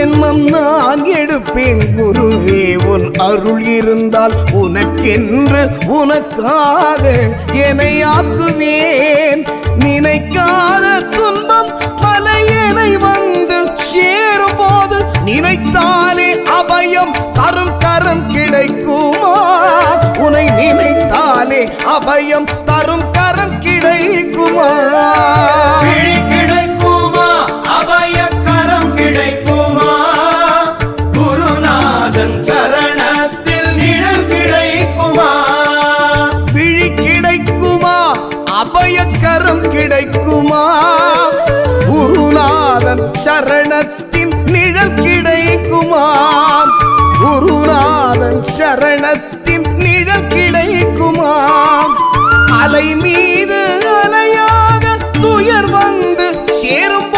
ஜென்மம் நான் எடுப்பேன் குருவே உன் அருள் இருந்தால் உனக்கென்று உனக்காக என்னை ஆக்குவேன். நினைக்காத துன்பம் பல என்னை வந்து சேரும் போது நினைத்தாலே அபயம் தரும் கரம் கிடைக்குமா? உனை நினைத்தாலே அபயம் தரும் அபயக்கரம் கிடைக்குமா? குருநாதன் சரணத்தின் நிழல் கிடைக்குமா? குருநாதன் சரணத்தின் நிழல் கிடைக்குமா? அலை மீது அலையாக துயர் வந்து சேரும்